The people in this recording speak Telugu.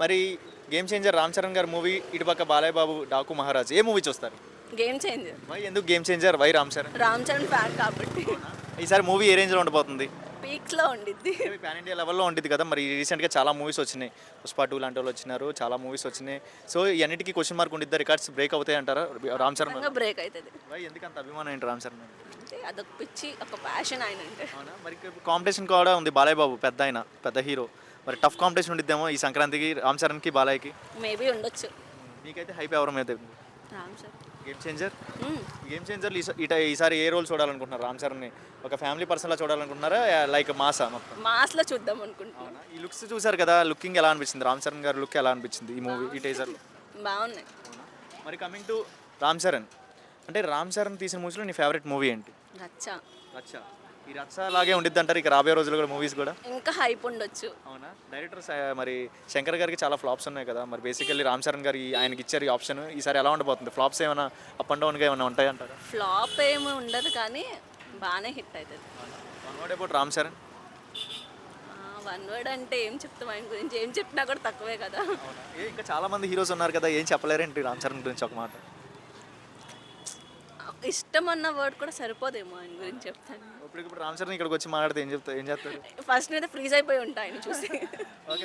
మరి గేమ్ చేంజర్ రామ్ చరణ్ గారి మూవీ ఇటుపక్క బాలయ్య బాబు డాకు మహారాజ్ ఏ మూవీ చూస్తారు? గేమ్ చేంజర్ వై ఎందుకు game changer why Ram Charan Ram Charan fan కాబట్టి. ఈసారి మూవీ ఏ రేంజ్లో ఉండబోతుంది? పీక్స్లో ఉండిద్ది. పాన్ ఇండియా లెవెల్లో ఉంటుంది కదా మరి రీసెంట్గా చాలా మూవీస్ వచ్చినాయి. పుష్ప టూ లాంటి వాళ్ళు వచ్చినారు చాలా మూవీస్ వచ్చినాయి. సో అన్నిటికీ క్వశ్చన్ మార్క్ ఉండిద్దా? రికార్డ్స్ బ్రేక్ అవుతాయి అంటారా? రామ్ చరణ్ బ్రేక్ అవుతుంది. వై ఎందుకు అంత అభిమానం ఏంటి రామ్ చరణ్ అంటే అదొక పిచ్చి ఒక ప్యాషన్ ఆయన అంటే అవునా? మరి కాంపిటీషన్ కూడా ఉంది బాలయ్య బాబు పెద్ద ఆయన పెద్ద హీరో మరి టఫ్ కాంపిటీషన్ ఉండిద్దేమో ఈ సంక్రాంతికి రామ్ చరణ్కి బాలయ్యకి? మేబీ ఉండొచ్చు. మీకైతే హైప్ ఎవరి మీద Ram Charan. Game changer. Game చేంజర్లు ఇట ఈసారి ఏ రోల్ చూడాలనుకుంటున్నారు రామ్ చరణ్ని? ఒక ఫ్యామిలీ పర్సన్లా చూడాలనుకుంటున్నారా? లైక్ మాసా మొత్తం? మాస్లో చూద్దాం అనుకుంటున్నాను అవునా? ఈ లుక్స్ చూసారు కదా లుకింగ్ ఎలా అనిపించింది? రామ్ చరణ్ గారి లుక్ ఎలా అనిపించింది ఈ మూవీ ఈ టైజర్లో బాగున్నాయి మరి కమింగ్ టు రామ్ చరణ్. అంటే రామ్ చరణ్ తీసిన మూవీస్లో నీ ఫేవరెట్ మూవీ ఏంటి? రచ్చ. రచ్చ. ఈ రచ్చ లాగే ఉండిద్ది అంటారు ఇక రాబోయే రోజులు కూడా మూవీస్ కూడా? ఇంకా హైప్ ఉండొచ్చు. అవునా? డైరెక్టర్ మరి శంకర్ గారికి చాలా ఫ్లాప్స్ ఉన్నాయి కదా. మరి బేసికల్లీ రామ్ చరణ్ గారు ఆయనకి ఇచ్చారు ఈ ఆప్షన్ ఈసారి ఎలా ఉండబోతుంది? ఫ్లాప్స్ ఏమైనా అప్ అండ్ డౌన్గా ఏమైనా ఉంటాయంటారా ఫ్లాప్ ఏమి ఉండదు కానీ బాగానే హిట్ అవుతుంది one word about Ram Charan. One word అంటే ఏం చెప్తాం? ఆయన గురించి ఏం చెప్పినా కూడా తక్కువే కదా. ఇంకా చాలా మంది హీరోస్ ఉన్నారు కదా. ఏం చెప్పలేరేంటి రామ్ చరణ్ గురించి ఒక మాట? ఇష్టం అన్న వర్డ్ కూడా సరిపోదేమో ఆయన గురించి చెప్తాను. ఇప్పుడు ఇప్పుడు రామ్ చరణ్ ఇక్కడికి వచ్చి మాట్లాడితే ఏం చెప్తా ఏం చేస్తారు? ఫస్ట్ అయితే ఫ్రీజ్ అయిపోయి ఉంటా ఆయన చూసి. ఓకే